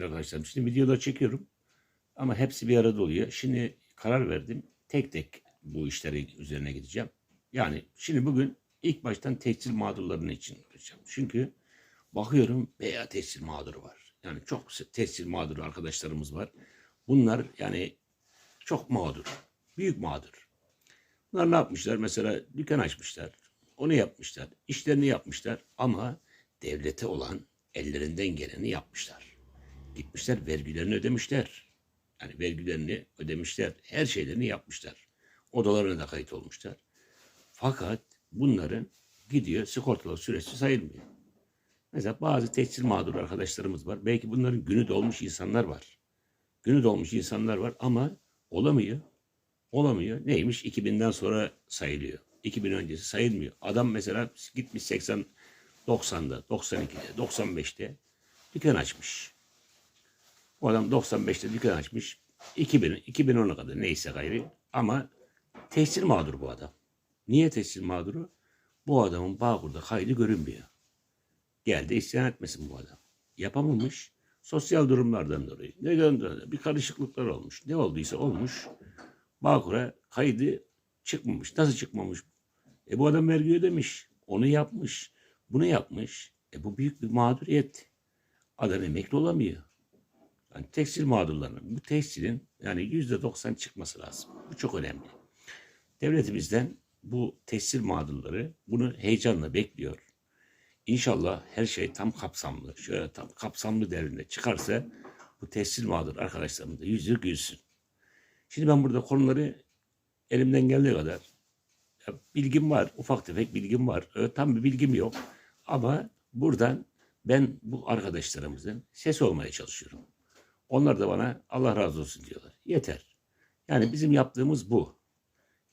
sevgili arkadaşlarım. Şimdi videoda çekiyorum ama hepsi bir arada oluyor. Şimdi karar verdim. Tek tek bu işleri üzerine gideceğim. Yani şimdi bugün ilk baştan tekstil mağdurlarının için yapacağım. Çünkü bakıyorum veya tekstil mağduru var. Yani çok tekstil mağduru arkadaşlarımız var. Bunlar yani çok mağdur. Büyük mağdur. Bunlar ne yapmışlar? Mesela dükkan açmışlar. Onu yapmışlar. işlerini yapmışlar. Ama devlete olan ellerinden geleni yapmışlar. Gitmişler vergilerini ödemişler. Yani vergilerini ödemişler. Her şeylerini yapmışlar. Odalarına da kayıt olmuşlar. Fakat bunların gidiyor sigortalı süresi sayılmıyor. Mesela bazı tekstil mağdur arkadaşlarımız var. Belki bunların günü dolmuş insanlar var. Günü dolmuş insanlar var ama olamıyor. Olamıyor. Neymiş? 2000'den sonra sayılıyor. 2000 öncesi sayılmıyor. Adam mesela gitmiş 80 90'da, 92'de, 95'te dükkan açmış. O adam 95'te dükkan açmış. 2000, 2010'a kadar neyse gayri. Ama tekstil mağduru bu adam. Niye tekstil mağduru? Bu adamın Bağkur'da kaydı görünmüyor. Geldi isyan etmesin bu adam. Yapamamış. Sosyal durumlardan dolayı. Neden dolayı? Bir karışıklıklar olmuş. Ne olduysa olmuş. Bağkur'a kaydı çıkmamış. Nasıl çıkmamış? E bu adam vergi ödemiş. Onu yapmış. Bunu yapmış. E bu büyük bir mağduriyet. Adam emekli olamıyor. Yani tekstil mağdurlarının bu tekstilin yani yüzde doksan çıkması lazım. Bu çok önemli. Devletimizden bu tekstil mağdurları bunu heyecanla bekliyor. İnşallah her şey tam kapsamlı, şöyle tam kapsamlı derinde çıkarsa bu tekstil mağdur arkadaşlarımın da yüzü gülsün. Şimdi ben burada konuları elimden geldiği kadar bilgim var, ufak tefek bilgim var. Öyle tam bir bilgim yok. Ama buradan ben bu arkadaşlarımızın ses olmaya çalışıyorum. Onlar da bana Allah razı olsun diyorlar. Yeter. Yani bizim yaptığımız bu.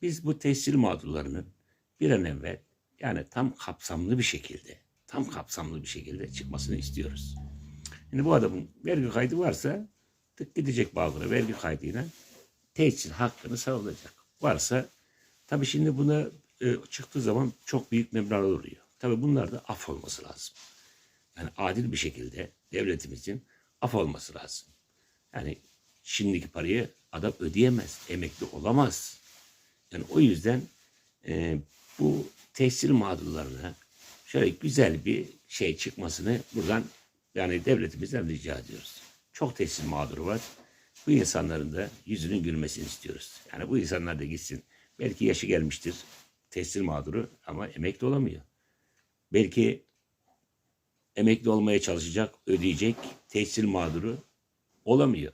Biz bu tekstil mağdurlarının bir an evvel yani tam kapsamlı bir şekilde, tam kapsamlı bir şekilde çıkmasını istiyoruz. Şimdi bu adamın vergi kaydı varsa tık gidecek Bağkur'a vergi kaydıyla tekstil hakkını savunacak. Varsa tabii şimdi buna e, çıktığı zaman çok büyük meblağlar oluyor. Tabii bunlar da af olması lazım. Yani adil bir şekilde devletimizin af olması lazım. Yani şimdiki parayı adam ödeyemez, emekli olamaz. Yani o yüzden e, bu tekstil mağdurlarına şöyle güzel bir şey çıkmasını buradan yani devletimizden rica ediyoruz. Çok tekstil mağduru var. Bu insanların da yüzünün gülmesini istiyoruz. Yani bu insanlar da gitsin. Belki yaşı gelmiştir tekstil mağduru ama emekli olamıyor. Belki emekli olmaya çalışacak, ödeyecek tekstil mağduru olamıyor.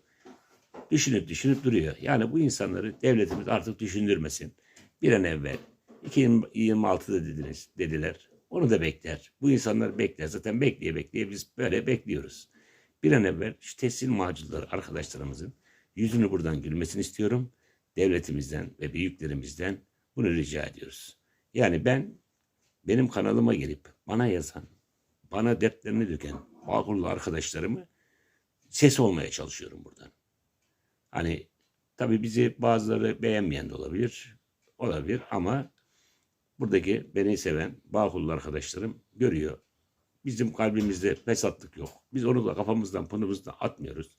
Düşünüp düşünüp duruyor. Yani bu insanları devletimiz artık düşündürmesin. Bir an evvel 2026'da dediniz, dediler. Onu da bekler. Bu insanlar bekler. Zaten bekleye bekleye biz böyle bekliyoruz. Bir an evvel şu tekstil mağdurları arkadaşlarımızın yüzünü buradan gülmesini istiyorum. Devletimizden ve büyüklerimizden bunu rica ediyoruz. Yani ben benim kanalıma gelip bana yazan, bana dertlerini döken Bağkurlu arkadaşlarımı ses olmaya çalışıyorum buradan. Hani tabii bizi bazıları beğenmeyen de olabilir. Olabilir ama buradaki beni seven Bağkurlu arkadaşlarım görüyor. Bizim kalbimizde fesatlık yok. Biz onu da kafamızdan pınımızdan atmıyoruz.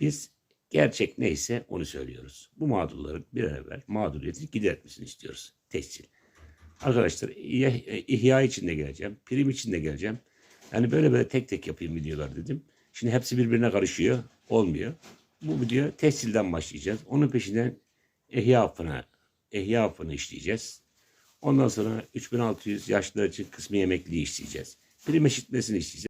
Biz gerçek neyse onu söylüyoruz. Bu mağdurların bir an evvel mağduriyetini gidertmesini istiyoruz. Tekstil. Arkadaşlar ihya için de geleceğim. Prim için de geleceğim. Yani böyle böyle tek tek yapayım videolar dedim. Şimdi hepsi birbirine karışıyor. Olmuyor. Bu video tekstilden başlayacağız. Onun peşinden ihya affına, ihya affını işleyeceğiz. Ondan sonra 3600 yaşlılar için kısmi emekliliği işleyeceğiz. Prim eşitmesini işleyeceğiz.